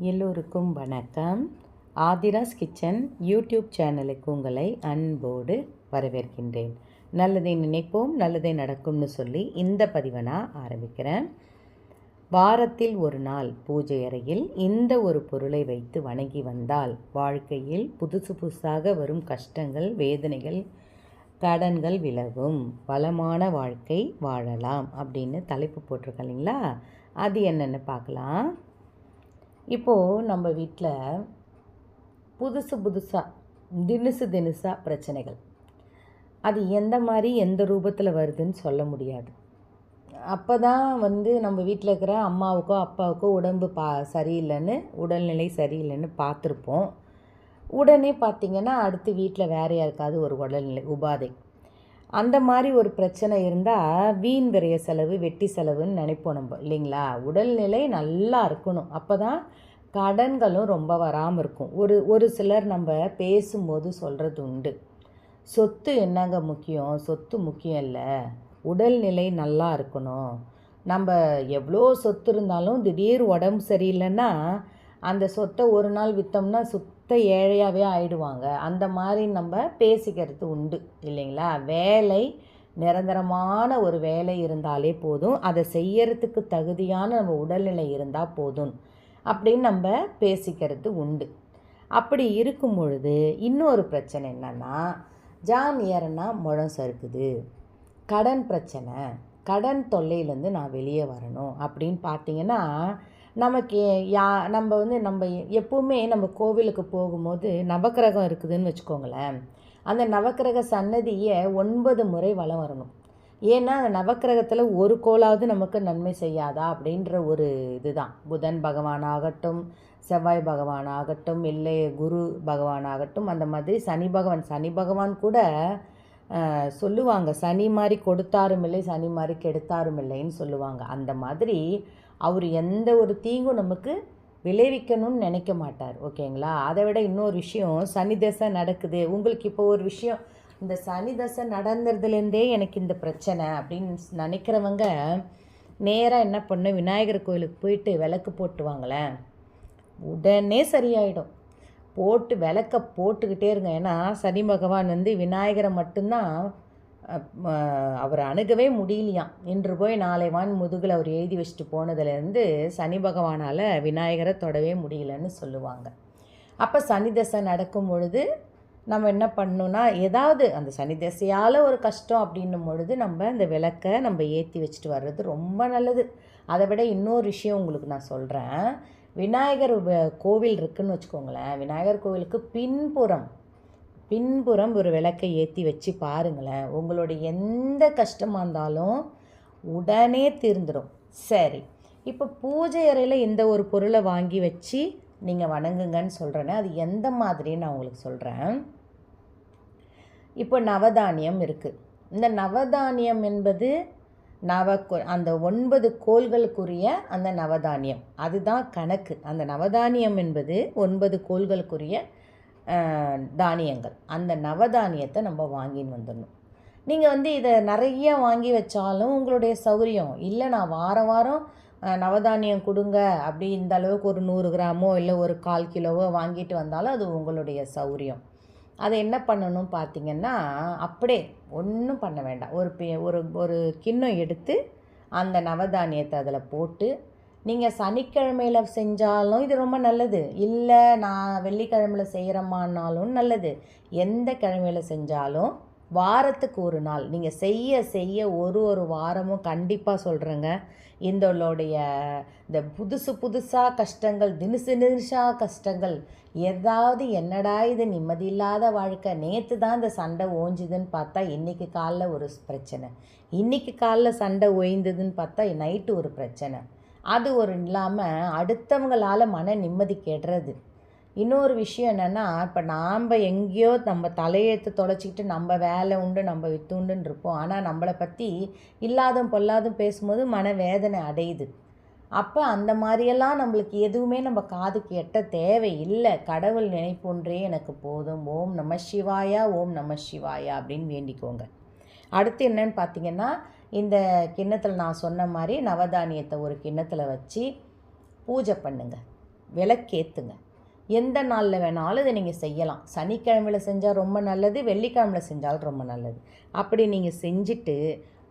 எல்லோருக்கும் வணக்கம். Aadhira's kitchen YouTube சேனலுக்கு உங்களை அன்போடு வரவேற்கின்றேன். நல்லதை நினைப்போம் நல்லதை நடக்கும்னு சொல்லி இந்த பதிவை நான் ஆரம்பிக்கிறேன். வாரத்தில் ஒரு நாள் பூஜை அறையில் இந்த ஒரு பொருளை வைத்து வணங்கி வந்தால் வாழ்க்கையில் புதுசு புதுசாக வரும் கஷ்டங்கள் வேதனைகள் கடன்கள் விலகும். வளமான வாழ்க்கை வாழலாம் அப்படின்னு தலைப்பு போட்டிருக்கீங்களா அது என்னென்னு பார்க்கலாம். இப்போது நம்ம வீட்டில் புதுசு புதுசாக தினுசு தினுசாக பிரச்சனைகள். அது எந்த மாதிரி எந்த ரூபத்தில் வருதுன்னு சொல்ல முடியாது. அப்போ தான் வந்து நம்ம வீட்டில் இருக்கிற அம்மாவுக்கோ அப்பாவுக்கோ உடம்பு பா சரியில்லைன்னு உடல்நிலை சரியில்லைன்னு பார்த்துருப்போம். உடனே பார்த்திங்கன்னா அடுத்து வீட்டில் வேற யாருக்காவது ஒரு உடல்நிலை உபாதை. அந்த மாதிரி ஒரு பிரச்சனை இருந்தால் வீண் விரைய செலவு வெட்டி செலவுன்னு நினைப்போம் நம்ம இல்லைங்களா? உடல்நிலை நல்லா இருக்கணும். அப்போ தான் கடன்களும் ரொம்ப வராமல் இருக்கும். ஒரு ஒரு சிலர் நம்ம பேசும்போது சொல்கிறது உண்டு. சொத்து என்னங்க முக்கியம்? சொத்து முக்கியம் இல்லை. உடல்நிலை நல்லா இருக்கணும். நம்ம எவ்வளோ சொத்து இருந்தாலும் திடீர் உடம்பு சரியில்லைன்னா அந்த சொத்தை ஒரு நாள் விற்றோம்னா மொத்த ஏழையாகவே ஆயிடுவாங்க. அந்த மாதிரி நம்ம பேசிக்கிறது உண்டு இல்லைங்களா? வேலை நிரந்தரமான ஒரு வேலை இருந்தாலே போதும். அதை செய்யறதுக்கு தகுதியான நம்ம உடல்நிலை இருந்தால் போதும் அப்படின்னு நம்ம பேசிக்கிறது உண்டு. அப்படி இருக்கும் பொழுது இன்னொரு பிரச்சனை என்னென்னா ஜான் ஏறனா முழம் சறுக்குது. கடன் பிரச்சனை கடன் தொல்லையிலேருந்து நான் வெளியே வரணும் அப்படின்னு பார்த்தீங்கன்னா நமக்கு யா நம்ம வந்து நம்ம எப்போவுமே நம்ம கோவிலுக்கு போகும்போது நவக்கிரகம் இருக்குதுன்னு வச்சுக்கோங்களேன். அந்த நவக்கிரக சன்னதியை ஒன்பது முறை வலம் வரணும். ஏன்னா அந்த நவக்கிரகத்தில் ஒரு கோளாவது நமக்கு நன்மை செய்யாதா அப்படின்ற ஒரு இதுதான். புதன் பகவானாகட்டும் செவ்வாய் பகவானாகட்டும் இல்லை குரு பகவானாகட்டும் அந்த மாதிரி சனி பகவான் சனி பகவான் கூட சொல்லுவாங்க சனி மாதிரி கொடுத்தாரும் இல்லை சனி மாதிரி கெடுத்தாரும் இல்லைன்னு சொல்லுவாங்க. அந்த மாதிரி அவர் எந்த ஒரு தீங்கும் நமக்கு விளைவிக்கணும்னு நினைக்க மாட்டார் ஓகேங்களா? அதை விட இன்னொரு விஷயம் சனி தசை நடக்குது. உங்களுக்கு இப்போ ஒரு விஷயம் இந்த சனி தசை நடந்துறதுலேருந்தே எனக்கு இந்த பிரச்சனை அப்படின்னு நினைக்கிறவங்க நேராக என்ன பண்ண விநாயகர் கோயிலுக்கு போயிட்டு விளக்கு போட்டுவாங்களேன். உடனே சரியாயிடும். போட்டு விளக்க போட்டுக்கிட்டே இருங்க. ஏன்னா சனி பகவான் வந்து விநாயகரை மட்டும்தான் அவரை அணுகவே முடியலையாம் இன்று போய் நாளை வான் முதுகில் அவர் எழுதி வச்சுட்டு போனதுலேருந்து சனி பகவானால் விநாயகரை தொடவே முடியலன்னு சொல்லுவாங்க. அப்போ சனி தசை நடக்கும் பொழுது நம்ம என்ன பண்ணணும்னா ஏதாவது அந்த சனி தசையால் ஒரு கஷ்டம் அப்படின்னும் பொழுது நம்ம இந்த விளக்கை நம்ம ஏற்றி வச்சுட்டு வர்றது ரொம்ப நல்லது. அதை விட இன்னொரு விஷயம் உங்களுக்கு நான் சொல்கிறேன் விநாயகர் கோவில் இருக்குதுன்னு வச்சுக்கோங்களேன். விநாயகர் கோவிலுக்கு பின்புறம் பின்புறம் ஒரு விளக்கை ஏற்றி வச்சு பாருங்களேன். உங்களுடைய எந்த கஷ்டமாக இருந்தாலும் உடனே தீர்ந்துடும் சரி இப்போ பூஜை அறையில் இந்த ஒரு பொருளை வாங்கி வச்சு நீங்கள் வணங்குங்கன்னு சொல்கிறேனே அது எந்த மாதிரின்னு நான் உங்களுக்கு சொல்கிறேன் இப்போ நவதானியம் இருக்குது இந்த நவதானியம் என்பது நவ அந்த ஒன்பது கோள்களுக்குரிய அந்த நவதானியம். அதுதான் கணக்கு. அந்த நவதானியம் என்பது ஒன்பது கோள்களுக்குரிய தானியங்கள். அந்த நவதானியத்தை நம்ம வாங்கின்னு வந்துடணும். நீங்கள் வந்து இதை நிறைய வாங்கி வச்சாலும் உங்களுடைய சௌகரியம். இல்லை நான் வாரம் வாரம் நவதானியம் கொடுங்க அப்படி இந்த அளவுக்கு ஒரு நூறு கிராமோ இல்லை ஒரு கால் கிலோவோ வாங்கிட்டு வந்தாலும் அது உங்களுடைய சௌகரியம். அதை என்ன பண்ணணும் பார்த்தீங்கன்னா அப்படியே ஒன்றும் பண்ண வேண்டாம். ஒரு ஒரு ஒரு கிண்ணம் எடுத்து அந்த நவதானியத்தை அதில் போட்டு நீங்கள் சனிக்கிழமையில் செஞ்சாலும் இது ரொம்ப நல்லது. இல்லை நான் வெள்ளிக்கிழமையில் செய்கிறமானாலும் நல்லது. எந்த கிழமையில் செஞ்சாலும் வாரத்துக்கு ஒரு நாள். நீங்கள் செய்ய செய்ய ஒரு ஒரு வாரமும் கண்டிப்பாக சொல்கிறேங்க இந்தளுடைய இந்த புதுசு புதுசாக கஷ்டங்கள் தினுசு தினுசாக கஷ்டங்கள் ஏதாவது என்னடா இது நிம்மதி இல்லாத வாழ்க்கை. நேற்று தான் இந்த சண்டை ஓஞ்சுதுன்னு பார்த்தா இன்றைக்கி காலைல ஒரு பிரச்சனை. இன்றைக்கி காலைல சண்டை ஓய்ந்ததுன்னு பார்த்தா நைட்டு ஒரு பிரச்சனை. அது ஒரு இல்லாமல் அடுத்தவங்களால் மன நிம்மதி கெடுறது. இன்னொரு விஷயம் என்னென்னா இப்போ நாம் எங்கேயோ நம்ம தலையெழுத்து தொலைச்சிக்கிட்டு நம்ம வேலை உண்டு நம்ம வித்து உண்டுன்னு இருப்போம். ஆனால் நம்மளை பற்றி இல்லாதும் பொல்லாதும் பேசும்போது மன வேதனை அடையுது. அப்போ அந்த மாதிரியெல்லாம் நம்மளுக்கு எதுவுமே நம்ம காதுக்கு எட்ட தேவை இல்லை கடவுள் நினைப்பொன்றே எனக்கு போதும். ஓம் நம சிவாயா ஓம் நம சிவாயா அப்படின்னு வேண்டிக்கோங்க. அடுத்து என்னன்னு பார்த்தீங்கன்னா இந்த கிண்ணத்தில் நான் சொன்ன மாதிரி நவதானியத்தை ஒரு கிண்ணத்தில் வச்சு பூஜை பண்ணுங்கள் விளக்கேற்றுங்க எந்த நாளில் வேணாலும் இதை நீங்கள் செய்யலாம். சனிக்கிழமையில் செஞ்சால் ரொம்ப நல்லது வெள்ளிக்கிழமையில் செஞ்சாலும் ரொம்ப நல்லது. அப்படி நீங்கள் செஞ்சுட்டு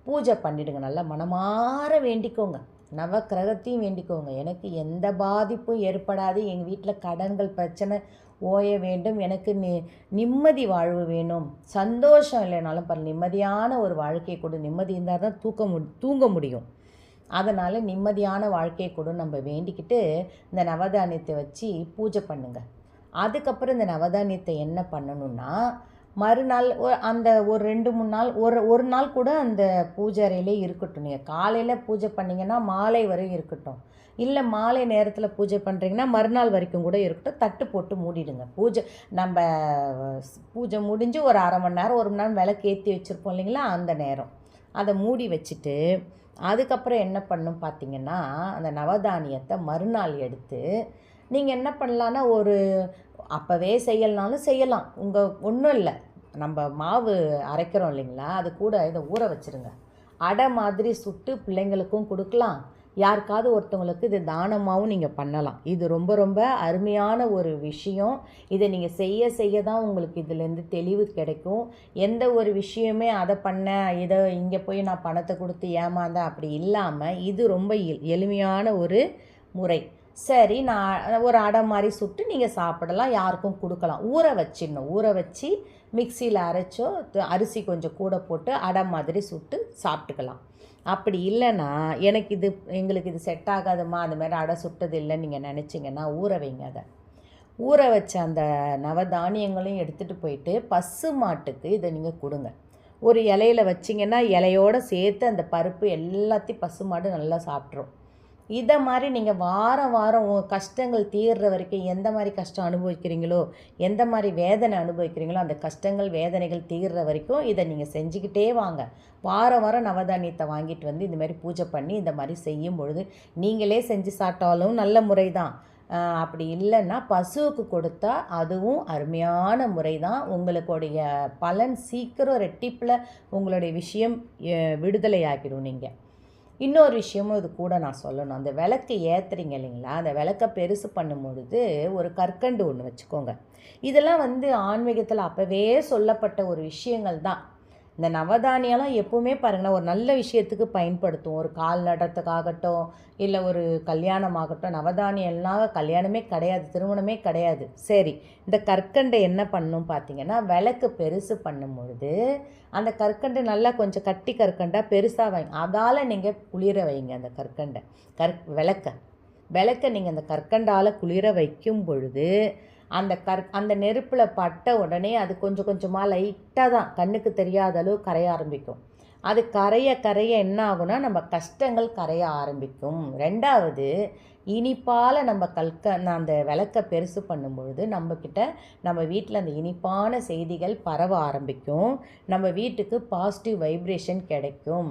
பூஜை பண்ணிடுங்க. நல்லா மனமாற வேண்டிக்கோங்க. நவக்கிரகத்தையும் வேண்டிக்கோங்க. எனக்கு எந்த பாதிப்பும் ஏற்படாது. எங்கள் வீட்டில் கடன்கள் பிரச்சனை ஓய வேண்டும். எனக்கு நி நிம்மதி வாழ்வு வேணும். சந்தோஷம் இல்லைனாலும் பரவாயில்ல. நிம்மதியான ஒரு வாழ்க்கையை கொடு. நிம்மதி இருந்தால் தான் தூக்க மு தூங்க முடியும். அதனால் நிம்மதியான வாழ்க்கையை கொடு நம்ம வேண்டிக்கிட்டு இந்த நவதானியத்தை வச்சு பூஜை பண்ணுங்க. அதுக்கப்புறம் இந்த நவதானியத்தை என்ன பண்ணணும்னா மறுநாள் அந்த ஒரு ரெண்டு மூணு நாள் ஒரு ஒரு நாள் கூட அந்த பூஜை அறையிலே இருக்கட்டும். நீங்கள் காலையில் பூஜை பண்ணிங்கன்னா மாலை வரையும் இருக்கட்டும். இல்லை மாலை நேரத்தில் பூஜை பண்ணுறீங்கன்னா மறுநாள் வரைக்கும் கூட இருக்கட்டும். தட்டு போட்டு மூடிடுங்க. பூஜை நம்ம ஸ்- பூஜை முடிஞ்சு ஒரு அரை மணி நேரம் ஒரு மணி நேரம் விளக்கு ஏற்றி வச்சுருப்போம் இல்லைங்களா? அந்த நேரம். அதை மூடி வச்சுட்டு அதுக்கப்புறம் என்ன பண்ணும் பார்த்தீங்கன்னா அந்த நவதானியத்தை மறுநாள் எடுத்து நீங்கள் என்ன பண்ணலான்னா ஒரு அப்போவே செய்யலனாலும் செய்யலாம். உங்கள் ஒன்றும் இல்லை. நம்ம மாவு அரைக்கிறோம் இல்லைங்களா? அது கூட இதை ஊற வச்சுருங்க. அடை மாதிரி சுட்டு பிள்ளைங்களுக்கும் கொடுக்கலாம். யாருக்காவது ஒருத்தவங்களுக்கு இது தானமாகவும் நீங்கள் பண்ணலாம். இது ரொம்ப ரொம்ப அருமையான ஒரு விஷயம். இதை நீங்கள் செய்ய செய்ய தான் உங்களுக்கு இதுலேருந்து தெளிவு கிடைக்கும். எந்த ஒரு விஷயமே அதை பண்ண இதை இங்கே போய் நான் பணத்தை கொடுத்து ஏமாந்தேன் அப்படி இல்லாமல் இது ரொம்ப எளிமையான ஒரு முறை. சரி நான் ஒரு அடை மாதிரி சுட்டு நீங்கள் சாப்பிடலாம் யாருக்கும் கொடுக்கலாம். ஊற வச்சிடணும். ஊற வச்சு மிக்சியில் அரைச்சோ அரிசி கொஞ்சம் கூட போட்டு அடை மாதிரி சுட்டு சாப்பிட்டுக்கலாம். அப்படி இல்லைன்னா எனக்கு இது எங்களுக்கு இது செட் ஆகாதுமா? அந்த மாதிரி அடை சுட்டது இல்லைன்னு நீங்கள் நினச்சிங்கன்னா ஊற வைங்க அதை. ஊற வச்ச அந்த நவதானியங்களையும் எடுத்துகிட்டு போயிட்டு பசு மாட்டுக்கு இதை நீங்கள் கொடுங்க. ஒரு இலையில வச்சிங்கன்னா இலையோடு சேர்த்து அந்த பருப்பு எல்லாத்தையும் பசு மாடு நல்லா சாப்பிட்ரும் இதை மாதிரி நீங்கள் வாரம் வாரம் உங்கள் கஷ்டங்கள் தீர்ற வரைக்கும் எந்த மாதிரி கஷ்டம் அனுபவிக்கிறீங்களோ எந்த மாதிரி வேதனை அனுபவிக்கிறீங்களோ அந்த கஷ்டங்கள் வேதனைகள் தீர்ற வரைக்கும் இதை நீங்கள் செஞ்சுக்கிட்டே வாங்க. வாரம் வாரம் நவதானியத்தை வாங்கிட்டு வந்து இந்த மாதிரி பூஜை பண்ணி இந்த மாதிரி செய்யும் பொழுது நீங்களே செஞ்சு சாப்பிட்டாலும் நல்ல முறை தான் அப்படி இல்லைன்னா பசுவுக்கு கொடுத்தா அதுவும் அருமையான முறை தான் உங்களுடைய பலன் சீக்கிரம் ரெட்டிப்பில் உங்களுடைய விஷயம் விடுதலை ஆகிடும் நீங்கள் இன்னொரு விஷயமும் இது கூட நான் சொல்லணும். அந்த விளக்கு ஏற்றுறீங்க இல்லைங்களா? அந்த விளக்கை பெருசு பண்ணும் பொழுது ஒரு கற்கண்டு ஒன்று வச்சுக்கோங்க. இதெல்லாம் வந்து ஆன்மீகத்தில் அப்போவே சொல்லப்பட்ட ஒரு விஷயங்கள் தான் இந்த நவதானியெல்லாம் எப்போவுமே பாருங்கன்னா ஒரு நல்ல விஷயத்துக்கு பயன்படுத்தும் ஒரு கால் நடுறதுக்காகட்டும் இல்லை ஒரு கல்யாணமாகட்டும் நவதானியம் எல்லாம் கல்யாணமே கிடையாது திருமணமே கிடையாது. சரி இந்த கற்கண்டை என்ன பண்ணும் பார்த்தீங்கன்னா விளக்கு பெருசு பண்ணும் பொழுது அந்த கற்கண்டு நல்லா கொஞ்சம் கட்டி கற்கண்டாக பெருசாக வைங்க. அதால் நீங்கள் குளிர வைங்க அந்த கற்கண்டை. கற் விளக்க. விளக்க நீங்கள் அந்த கற்கண்டால் குளிர வைக்கும் பொழுது அந்த கற் அந்த நெருப்பில் பட்ட உடனே அது கொஞ்சம் கொஞ்சமாக லைட்டாக தான் கண்ணுக்கு தெரியாத அளவு கரைய ஆரம்பிக்கும். அது கரைய கரைய என்ன ஆகும்னா நம்ம கஷ்டங்கள் கரைய ஆரம்பிக்கும். ரெண்டாவது இனிப்பால் நம்ம கல்க அந்த விளக்க பெருசு பண்ணும்பொழுது நம்மக்கிட்ட நம்ம வீட்டில் அந்த இனிப்பான செய்திகள் பரவ ஆரம்பிக்கும். நம்ம வீட்டுக்கு பாசிட்டிவ் வைப்ரேஷன் கிடைக்கும்.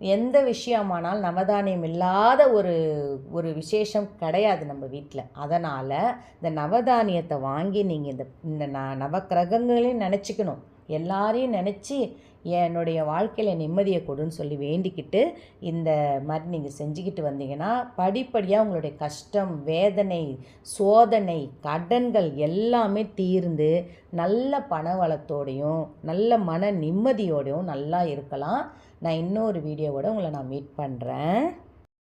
எந்த விஷயமானால் நவதானியம் இல்லாத ஒரு ஒரு விசேஷம் கிடையாது நம்ம வீட்டில் அதனால் இந்த நவதானியத்தை வாங்கி நீங்கள் இந்த இந்த ந நவக்கிரகங்களையும் நினச்சிக்கணும். எல்லாரையும் நினச்சி என்னுடைய வாழ்க்கையில் நிம்மதியை கொடுன்னு சொல்லி வேண்டிக்கிட்டு இந்த மாதிரி நீங்கள் செஞ்சுக்கிட்டு வந்தீங்கன்னா படிப்படியாக உங்களுடைய கஷ்டம் வேதனை சோதனை கடன்கள் எல்லாமே தீர்ந்து நல்ல பணவளத்தோடையும் நல்ல மன நிம்மதியோடையும் நல்லா இருக்கலாம். நான் இன்னொரு வீடியோவோட உங்களை நான் மீட் பண்ணுறேன்